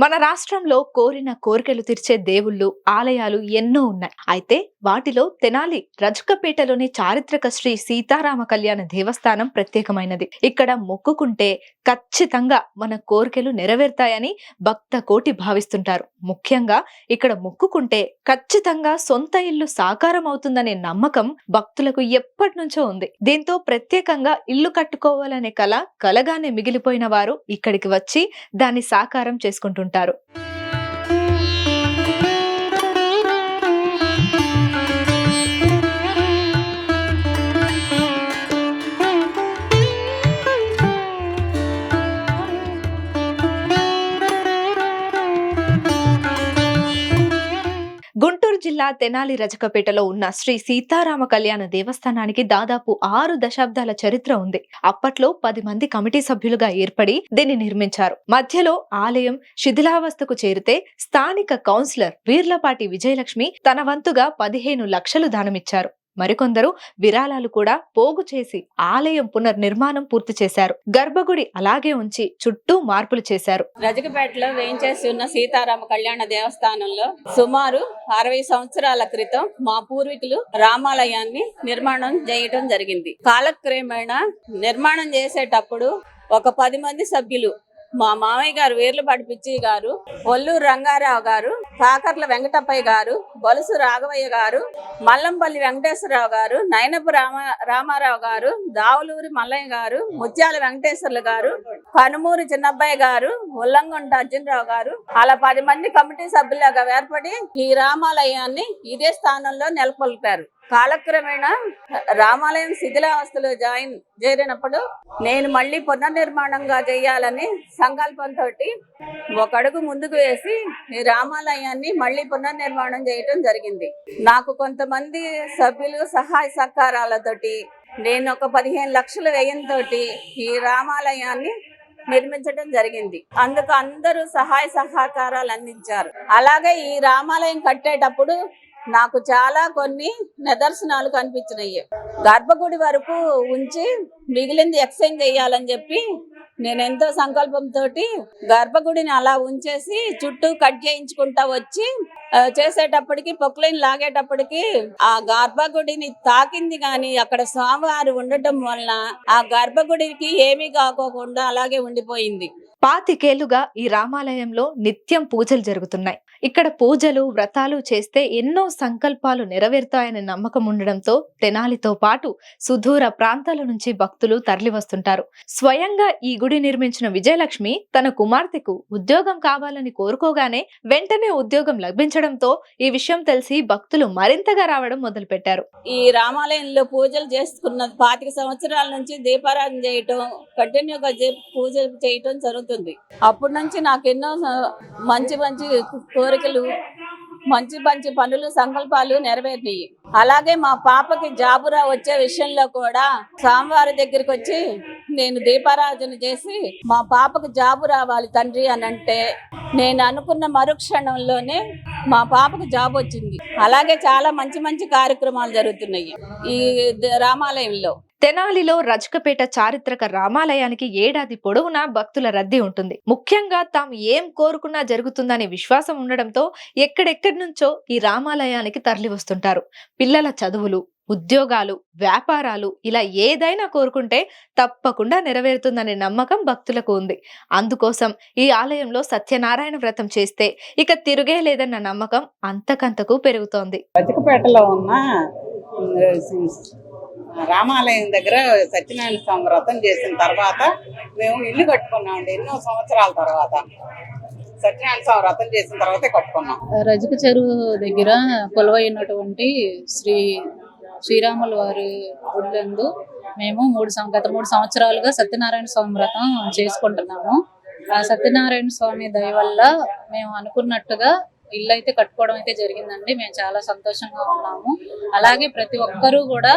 మన రాష్ట్రంలో కోరిన కోరికలు తీర్చే దేవుళ్ళు ఆలయాలు ఎన్నో ఉన్నాయి. అయితే వాటిలో తెనాలి రజకపేటలోని చారిత్రక శ్రీ సీతారామ కళ్యాణ దేవస్థానం ప్రత్యేకమైనది. ఇక్కడ మొక్కుకుంటే ఖచ్చితంగా మన కోరికలు నెరవేరుతాయని భక్త కోటి భావిస్తుంటారు. ముఖ్యంగా ఇక్కడ మొక్కుకుంటే ఖచ్చితంగా సొంత ఇల్లు సాకారం అవుతుందనే నమ్మకం భక్తులకు ఎప్పటి నుంచో ఉంది. దీంతో ప్రత్యేకంగా ఇల్లు కట్టుకోవాలనే కళ కలగానే మిగిలిపోయిన వారు ఇక్కడికి వచ్చి దాన్ని సాకారం చేసుకుంటుంటారు. ఉంటారు జిల్లా తెనాలి రజకపేటలో ఉన్న శ్రీ సీతారామ కళ్యాణ దేవస్థానానికి దాదాపు ఆరు దశాబ్దాల చరిత్ర ఉంది. అప్పట్లో పది మంది కమిటీ సభ్యులుగా ఏర్పడి దీన్ని నిర్మించారు. మధ్యలో ఆలయం శిథిలావస్థకు చేరితే స్థానిక కౌన్సిలర్ వీర్లపాటి విజయలక్ష్మి తన వంతుగా పదిహేను లక్షలు దానమిచ్చారు. మరికొందరు విరాళాలు కూడా పోగు చేసి ఆలయం పునర్నిర్మాణం పూర్తి చేశారు. గర్భగుడి అలాగే ఉంచి చుట్టూ మార్పులు చేశారు. రజకపేటలో వేయించేసి ఉన్న సీతారామ కళ్యాణ దేవస్థానంలో సుమారు అరవై సంవత్సరాల క్రితం మా పూర్వీకులు రామాలయాన్ని నిర్మాణం చేయటం జరిగింది. కాలక్రమేణా నిర్మాణం చేసేటప్పుడు ఒక పది మంది సభ్యులు మా మామయ్య గారు వీర్లపాటి పిచ్చి గారు ఒల్లూరు రంగారావు గారు కాకర్ల వెంకటప్పయ్య గారు బొలుసు రాఘవయ్య గారు మల్లంపల్లి వెంకటేశ్వరరావు గారు నైనపు రామ రామారావు గారు దావులూరి మల్లయ్య గారు ముత్యాల వెంకటేశ్వర్లు గారు కనుమూరి చిన్నబ్బాయి గారు ఉల్లంగుంట అర్జునరావు గారు అలా పది మంది కమిటీ సభ్యులుగా ఏర్పడి ఈ రామాలయాన్ని ఇదే స్థానంలో నెలకొల్పారు. కాలక్రమేణా రామాలయం శిథిలావస్థలో జాయిన్ చేరినప్పుడు నేను మళ్ళీ పునర్నిర్మాణంగా చేయాలని సంకల్పంతో ఒక అడుగు ముందుకు వేసి ఈ రామాలయాన్ని మళ్ళీ పునర్నిర్మాణం చేయటం జరిగింది. నాకు కొంతమంది సభ్యులు సహాయ సహకారాలతోటి నేను ఒక పదిహేను లక్షల వ్యయంతో ఈ రామాలయాన్ని నిర్మించడం జరిగింది. అందుకు అందరూ సహాయ సహకారాలు అందించారు. అలాగే ఈ రామాలయం కట్టేటప్పుడు నాకు చాలా కొన్ని నిదర్శనాలు కనిపించినాయి. గర్భగుడి వరకు ఉంచి మిగిలింది ఎక్స్చేంజ్ చేయాలని చెప్పి నేను ఎంతో సంకల్పంతో గర్భగుడిని అలా ఉంచేసి చుట్టూ కట్ చేయించుకుంటా వచ్చి చేసేటప్పటికి పొక్లైన్ లాగేటప్పటికి ఆ గర్భగుడిని తాకింది కానీ అక్కడ స్వామివారు ఉండటం వలన ఆ గర్భగుడికి ఏమీ కాకోకుండా అలాగే ఉండిపోయింది. పాతికేళ్ళుగా ఈ రామాలయంలో నిత్యం పూజలు జరుగుతున్నాయి. ఇక్కడ పూజలు వ్రతాలు చేస్తే ఎన్నో సంకల్పాలు నెరవేరుతాయనే నమ్మకం ఉండడంతో తెనాలితో పాటు సుదూర ప్రాంతాల నుంచి భక్తులు తరలి వస్తుంటారు స్వయంగా ఈ గుడి నిర్మించిన విజయలక్ష్మి తన కుమార్తెకు ఉద్యోగం కావాలని కోరుకోగానే వెంటనే ఉద్యోగం లభించడంతో ఈ విషయం తెలిసి భక్తులు మరింతగా రావడం మొదలుపెట్టారు. ఈ రామాలయంలో పూజలు చేసుకున్న పాతిక సంవత్సరాల నుంచి దీపారాధన చేయటం కంటిన్యూగా పూజలు చేయటం జరుగుతుంది అప్పటి నుంచి నాకు ఎన్నో మంచి మంచి కోరికలు మంచి మంచి పనులు సంకల్పాలు నెరవేరినాయి. అలాగే మా పాపకి జాబురా వచ్చే విషయంలో కూడా స్వామివారి దగ్గరికి వచ్చి నేను దీపారాధన చేసి మా పాపకు జాబు రావాలి తండ్రి అని అంటే నేను అనుకున్న మరుక్షణంలోనే మా పాపకు జాబ్ వచ్చింది. అలాగే చాలా మంచి మంచి కార్యక్రమాలు జరుగుతున్నాయి ఈ రామాలయంలో. తెనాలిలో రజకపేట చారిత్రక రామాలయానికి ఏడాది పొడవునా భక్తుల రద్దీ ఉంటుంది. ముఖ్యంగా తాము ఏం కోరుకున్నా జరుగుతుందనే విశ్వాసం ఉండడంతో ఎక్కడెక్కడి నుంచో ఈ రామాలయానికి తరలి వస్తుంటారు పిల్లల చదువులు ఉద్యోగాలు వ్యాపారాలు ఇలా ఏదైనా కోరుకుంటే తప్పకుండా నెరవేరుతుందనే నమ్మకం భక్తులకు ఉంది. అందుకోసం ఈ ఆలయంలో సత్యనారాయణ వ్రతం చేస్తే ఇక తిరుగే లేదన్న నమ్మకం అంతకంతకు పెరుగుతోంది. రజకపేటలో ఉన్న రామాలయం దగ్గర సత్యనారాయణ స్వామి వ్రతం చేసిన తర్వాత మేము ఇల్లు కట్టుకున్నామండి ఎన్నో సంవత్సరాల తర్వాత. సత్యనారాయణ స్వామి వ్రతం చేసిన తర్వాతే కట్టుకున్నాం. రజక చెరువు దగ్గర కొలువైనటువంటి శ్రీ శ్రీరాముల వారి గుడిలందు మేము మూడు గత మూడు సంవత్సరాలుగా సత్యనారాయణ స్వామి వ్రతం చేసుకుంటున్నాము. ఆ సత్యనారాయణ స్వామి దయ వల్ల మేము అనుకున్నట్టుగా ఇల్లు అయితే కట్టుకోవడం అయితే జరిగిందండి. మేము చాలా సంతోషంగా ఉన్నాము. అలాగే ప్రతి ఒక్కరూ కూడా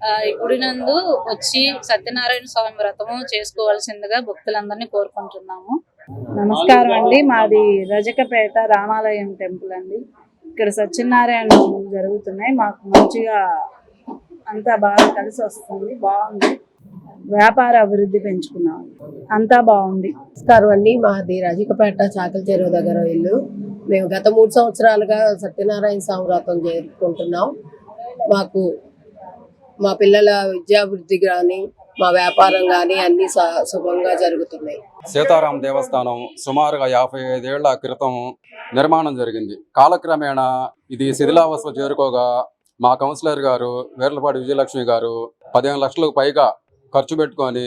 ఆ, నందు వచ్చి సత్యనారాయణ స్వామి వ్రతము చేసుకోవాల్సిందిగా భక్తులందరినీ కోరుకుంటున్నాము. నమస్కారం అండి. మాది రజకపేట రామాలయం టెంపుల్ అండి. ఇక్కడ సత్యనారాయణ జరుగుతున్నాయి. మాకు మంచిగా అంతా బాగా కలిసి వస్తుంది. బాగుంది. వ్యాపార అభివృద్ధి పెంచుకున్నాం. అంతా బాగుంది. నమస్కారం అండి. మాది రాజికపేట చాకల చెరువు దగ్గర ఇల్లు. మేము గత మూడు సంవత్సరాలుగా సత్యనారాయణ స్వామి వ్రతం జరుపుకుంటున్నాం మాకు మా పిల్లల విద్యాభివృద్ధి కానీ మా వ్యాపారం కానీ అన్ని శుభంగా జరుగుతున్నాయి. సీతారాం దేవస్థానం సుమారుగా యాభై ఐదేళ్ళ క్రితం నిర్మాణం జరిగింది. కాలక్రమేణా ఇది శిథిలావస్థ చేరుకోగా మా కౌన్సిలర్ గారు వేర్లపాటి విజయలక్ష్మి గారు పదిహేను లక్షలకు పైగా ఖర్చు పెట్టుకొని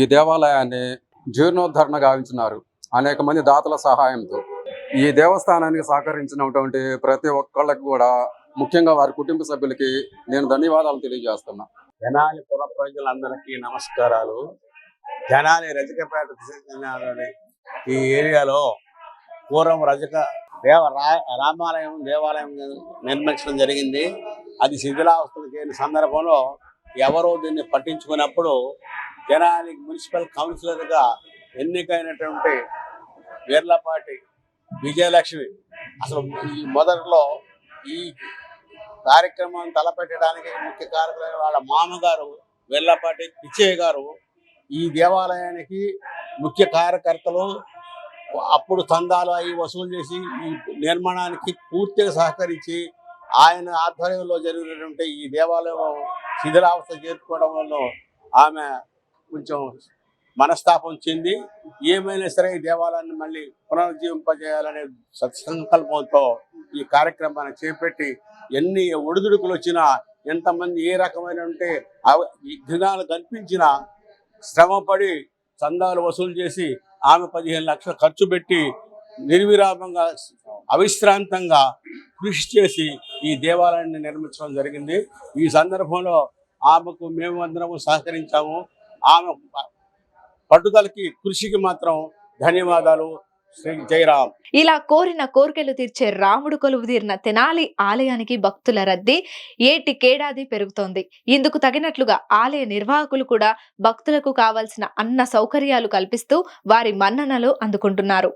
ఈ దేవాలయాన్ని జీర్ణోద్ధరణ గావించినారు. అనేక మంది దాతల సహాయంతో. ఈ దేవస్థానానికి సహకరించినటువంటి ప్రతి ఒక్కళ్ళకి కూడా ముఖ్యంగా వారి కుటుంబ సభ్యులకి నేను ధన్యవాదాలు తెలియజేస్తున్నా. జనాలి పుర ప్రజలందరికీ నమస్కారాలు. జనాలి రజకపేట ఈ ఏరియాలో పూర్వం రజక దేవ రామాలయం దేవాలయం నిర్మించడం జరిగింది. అది శిథిలావస్థలకి సందర్భంలో ఎవరో దీన్ని పట్టించుకున్నప్పుడు జనానికి మున్సిపల్ కౌన్సిలర్గా ఎన్నికైనటువంటి వీర్లపాటి విజయలక్ష్మి అసలు ఈ మొదట్లో ఈ కార్యక్రమం తలపెట్టడానికి ముఖ్య కారకులైన వాళ్ళ మామగారు వెల్లపాటి పిచ్చయ్య గారు ఈ దేవాలయానికి ముఖ్య కార్యకర్తలు అప్పుడు చందాలు అవి వసూలు చేసి ఈ నిర్మాణానికి పూర్తిగా సహకరించి ఆయన ఆధ్వర్యంలో జరిగినటువంటి ఈ దేవాలయం శిథిలావస్థ చేరుకోవడం వల్ల ఆమె కొంచెం మనస్తాపం చెంది ఏమైనా సరే ఈ దేవాలయాన్ని మళ్ళీ పునరుజ్జీవింపజేయాలనే సత్సంకల్పంతో ఈ కార్యక్రమాన్ని చేపట్టి ఎన్ని ఒడిదుడుకులు వచ్చినా ఎంతమంది ఏ రకమైన ఉంటే విఘ్నాలు దినాలు కనిపించినా శ్రమపడి చందాలు వసూలు చేసి ఆమె పదిహేను లక్షలు ఖర్చు పెట్టి నిర్విరామంగా అవిశ్రాంతంగా కృషి చేసి ఈ దేవాలయాన్ని నిర్మించడం జరిగింది. ఈ సందర్భంలో ఆమెకు మేము అందరము సహకరించాము. ఆమె పట్టుదలకి కృషికి మాత్రం ధన్యవాదాలు. జయరాం ఇలా కోరిన కోరికలు తీర్చే రాముడు కొలువు తీరిన తెనాలి ఆలయానికి భక్తుల రద్దీ ఏటికేడాది పెరుగుతోంది. ఇందుకు తగినట్లుగా ఆలయ నిర్వాహకులు కూడా భక్తులకు కావాల్సిన అన్న సౌకర్యాలు కల్పిస్తూ వారి మన్ననలు అందుకుంటున్నారు.